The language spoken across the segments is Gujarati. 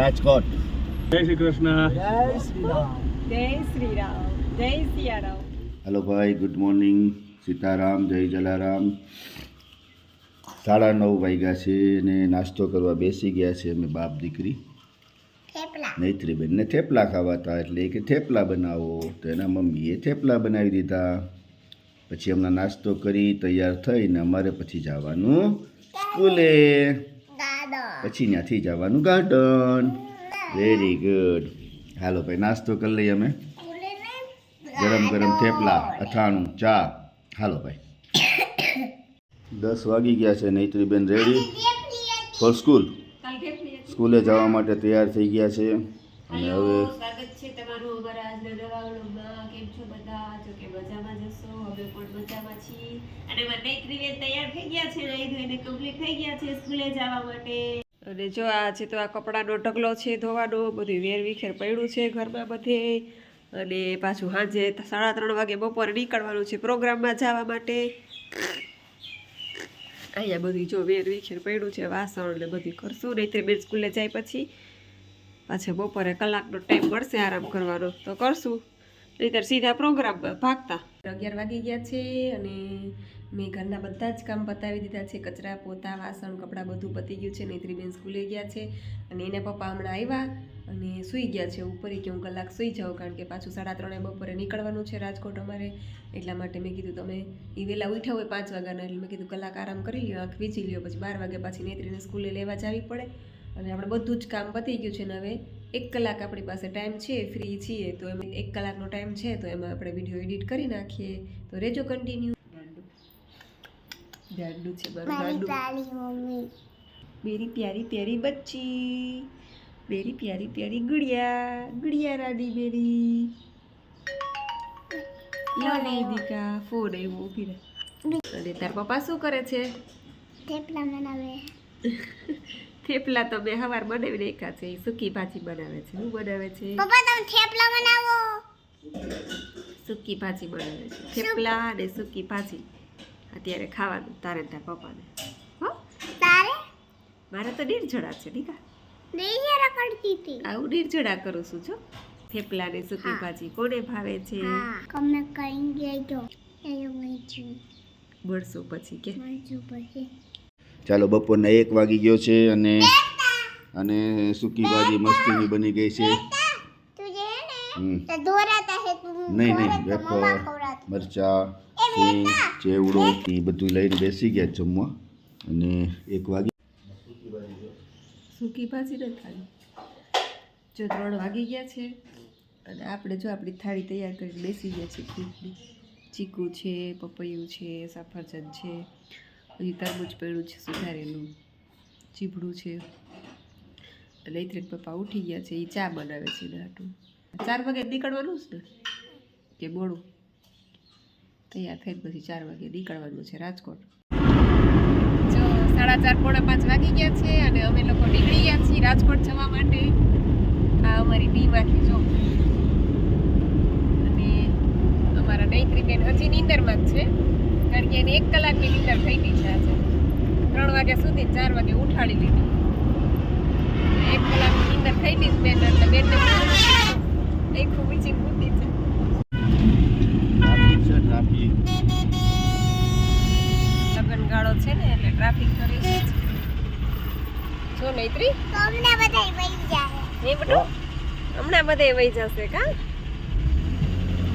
રાજકોટ. જય શ્રી કૃષ્ણ. જય શ્રી રામ. જય સિયારામ. હેલો ભાઈ ગુડ મોર્નિંગ. સીતારામ જય જલારામ. સાડા નવ વાગ્યા છે અને નાસ્તો કરવા બેસી ગયા છે અમે બાપ દીકરી. નૈત્રીબેનને થેપલા ખાવા હતા એટલે કે થેપલા બનાવો. તો એના મમ્મીએ થેપલા બનાવી દીધા. પછી હમણાં નાસ્તો કરી તૈયાર થઈને અમારે પછી જવાનું સ્કૂલે. પછી ત્યાંથી જવાનું ગાર્ડન. વેરી ગુડ હાલો ભાઈ નાસ્તો કરી લઈએ અમે. ગરમ ગરમ થેપલા અથાણું ચા. હાલો ભાઈ. દસ વાગી ગયા છે નૈત્રીબેન રેડી ફોર સ્કૂલ સ્કૂલે જવા માટે તૈયાર થઈ ગયા છે. અને હવે સ્વાગત છે તમારું અમારા આજના નવા વ્લોગમાં. કેમ છો બધા? જો કે મજામાં જશો અમે પણ મજામાં છીએ. અને મને નૈત્રીબેન તૈયાર થઈ ગયા છે નહીં ધોઈને કમ્પ્લીટ થઈ ગયા છે સ્કૂલે જવા માટે. અને જો આ છે તો આ કપડાનો ઢગલો છે ધોવાનો બધું વેર વિખેર પડ્યું છે ઘરમાં બધે. અને પાછું સાંજે સાડા ત્રણ વાગે બપોરે નીકળવાનું છે પ્રોગ્રામમાં જવા માટે. અહીંયા બધી જો વેર વિખેર પડ્યું છે વાસણ ને બધી કરશું નહીંતર બેન સ્કૂલે જાય પછી. પાછા બપોરે કલાકનો ટાઈમ મળશે આરામ કરવાનો. તો કરશું. નહીંતર સીધા પ્રોગ્રામ ભાગતા. અગિયાર વાગી ગયા છે અને મેં ઘરના બધા જ કામ પતાવી દીધા છે. કચરા, પોતા, વાસણ, કપડાં બધું પતી ગયું છે. નૈત્રીબેન સ્કૂલે ગયા છે અને એના પપ્પા હમણાં આવ્યા અને સૂઈ ગયા છે ઉપર કે હું કલાક સૂઈ જાઉં કારણ કે પાછું સાડા ત્રણે બપોરે નીકળવાનું છે રાજકોટ અમારે. એટલા માટે મેં કીધું, તમે એ વહેલા ઉઠ્યા હોય પાંચ વાગ્યાના એટલે મેં કીધું, કલાક આરામ કરી લ્યો, આંખ વીંચી લ્યો, પછી બાર વાગ્યા પાછી નેત્રીને સ્કૂલે લેવા જવી પડે. અને આપણે બધું જ કામ પતી ગયું છે ને હવે એક કલાક આપણી પાસે ટાઈમ છે ફ્રી છીએ તો એમ એક કલાકનો ટાઈમ છે તો એમાં આપણે વીડિયો એડિટ કરી નાખીએ. તો રેજો કન્ટિન્યુ ગાડું. છે મારું પ્યારી પ્યારી બચ્ચી. બેરી પ્યારી પ્યારી ગુડિયા. ગુડિયા રાડી મેરી લડાઈ દીકા ફોન આવ્યો ઊભી રહે. અને તાર પપ્પા શું કરે છે? થેપલા બનાવે. થેપલા તો મેં હવાર બનાવી નાખ્યા છે સૂકી ભાજી બનાવે છે. શું બનાવે છે? પપ્પા તમે થેપલા બનાવો. સૂકી ભાજી બનાવે છે. થેપલા અને સૂકી ભાજી. અત્યારે ખાવાનું તારે તાર પપ્પાને. હો? તારે? મારે તો નિર્જળા છે દીકા નિર્જળા કરતી હતી. આવું નિર્જળા કરું છું જો. થેપલા ને સૂકી ભાજી કોને ભાવે છે? હા કમે કઈ ગયો એ છું પછી કે. મળશું પછી. ચાલો બપોરના એક વાગી ગયો છે અને અને સૂકી ભાજી મસ્તીની બની ગઈ છે. નહીં નહીં, વેફર. મરચા સિંગ ચેવડો, એ બધું લઈને બેસી ગયા જમવા. અને એક વાગી સૂકી ભાજી નથી ખાલી જો ત્રણ વાગી ગયા છે અને આપણે જો આપણી થાળી તૈયાર કરીને બેસી ગયા છે ફ્રૂટની ચીકુ છે, પપૈયું છે, સફરજન છે. હજી તરબૂચ પડ્યું છે, સુધારેલું. ચીભડું છે. એટલે લૈત્રિક પપ્પા ઉઠી ગયા છે એ ચા બનાવે છે દાટું. ચાર વાગે નીકળવાનું ને? કે મોડું તૈયાર થઈને પછી ચાર વાગે નીકળવાનું છે રાજકોટ. જો સાડા ચાર, પોણા પાંચ વાગી ગયા છે અને અમે લોકો નીકળી ગયા છીએ રાજકોટ જવા માટે. આ અમારી ટીમ આખી જો. અને અમારા નૈત્રી બેન હજી નીંદરમાં જ છે. કારણ કે એને એક કલાકની નીંદર થઈ ગઈ છે આજે. ત્રણ વાગ્યા સુધી ચાર વાગે ઉઠાડી લીધી. એક કલાકની નીંદર થઈ ગઈ છે બેન એટલે બેનને એક ખૂબ ઊંચી મૂકી છે લગન ગાળો છે ને એટલે ટ્રાફિક રહેશે જો નૈત્રી જાય એ બધું હમણાં બધે વહી જશે કા?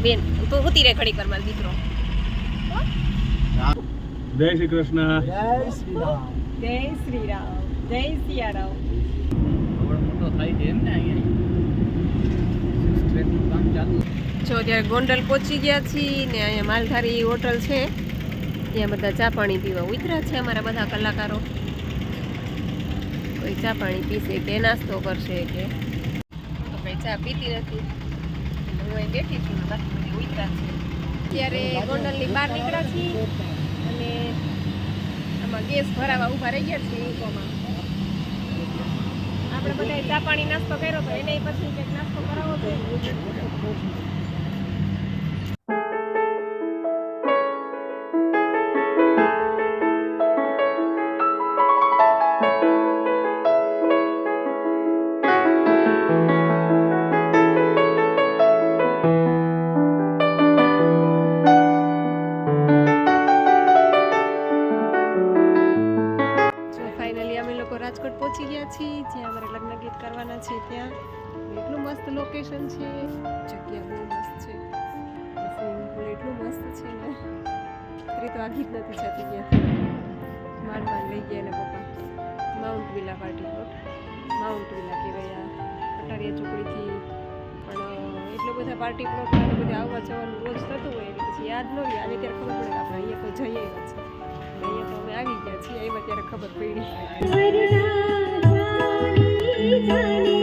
બેન તું હુતી રે ઘડીક વાર મારો દીકરો. જય શ્રી કૃષ્ણ. જય શ્રી રામ જય સિયારામ જો અત્યારે ગોંડલ પહોંચી ગયા છીએ ને અહીંયા માલધારી હોટલ છે. ત્યાં બધા ચા પાણી પીવા ઉતરા છે અમારા બધા કલાકારો. કોઈ ચા પાણી પીશે કે નાસ્તો કરશે કે. તો કઈ ચા પીતી નથી. હું અહીં બેઠી છું ને બાકી બધી ઉતર્યા છે. અત્યારે ગોંડલની બહાર નીકળ્યા છીએ. ગેસ ભરાવા ઊભા રહી ગયા છે ઇકોમાં આપણે બધા ચા પાણી નાસ્તો કર્યો તો એને પછી કંઈક ત્યાં. એટલું મસ્ત લોકેશન છે. જગ્યા બહુ મસ્ત છે. સ્વિમિંગ પુલ એટલું મસ્ત છે ને. ત્રી તો આગી જ નથી જતી ત્યાંથી માર માર લઈ ગયા ને પપ્પા. Mount Villa party plot Mount Villa કહેવાય આ. ચોકડીથી. પણ એટલો બધા પાર્ટી પ્લોટ બધે આવવા જવાનું રોજ થતું હોય એટલે પછી યાદ ન રહે અને ત્યારે ખબર પડે આપણે અહીંયા તો જઈએ અહીંયા તો અમે આવી ગયા છીએ. એમાં ત્યારે ખબર પડી. জানি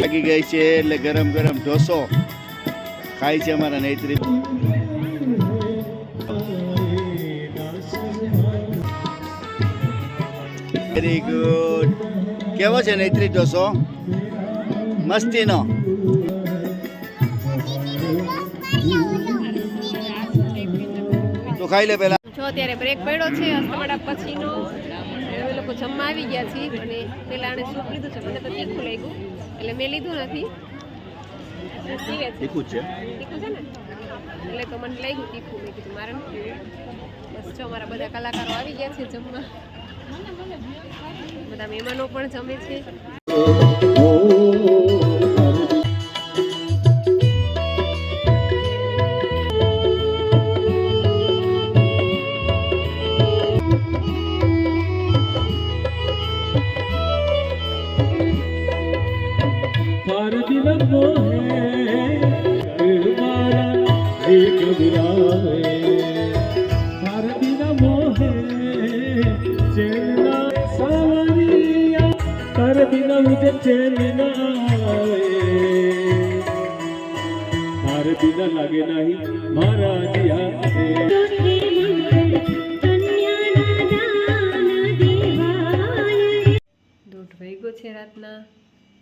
લાગી ગઈ છે એટલે ગરમ ગરમ ઢોસો ખાય છે અમારા નૈત્રી. વેરી ગુડ કેવો છે નૈત્રી ઢોસો? મસ્તીનો? તો ખાઈ લે પહેલા. જો અત્યારે બ્રેક પડ્યો છે અસ્તવાડા પછીનો. અમે લોકો જમવા આવી ગયા છીએ અને પેલા આને સૂપ લીધું છે મને તો તીખું લાગ્યું. એટલે મેં લીધું નથી. છે તીખું છે. તીખું છે ને? એટલે તો મને લાગ્યું તીખું. મેં કીધું મારે બસ જો અમારા બધા કલાકારો આવી ગયા છે જમવા. બધા મહેમાનો પણ જમે છે. માર બિના લાગે નહીં, મારા દોઢ વાગ્યો છે રાતના,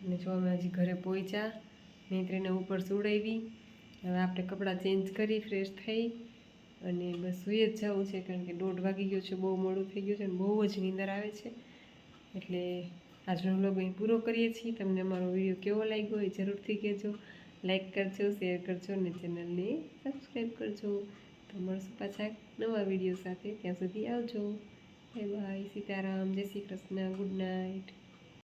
અને જો અમે હજી ઘરે પહોંચ્યા નેત્રીને ઉપર સુડાવી હવે આપણે કપડાં ચેન્જ કરી ફ્રેશ થઈ, અને બસ સુઈ જ જવું છે, કારણ કે દોઢ વાગી ગયો છે, બહુ મોડું થઈ ગયું છે, અને બહુ જ નીંદર આવે છે. એટલે આજનો વ્લોગ અહીં પૂરો કરીએ છીએ. તમને અમારો વીડિયો કેવો લાગ્યો એ જરૂરથી કહેજો. લાઇક કરજો શેર કરજો અને ચેનલને સબસ્ક્રાઈબ કરજો. તો મળશું પાછા નવા વીડિયો સાથે ત્યાં સુધી આવજો. બાય બાય સીતારામ, જય શ્રી કૃષ્ણ ગુડ નાઇટ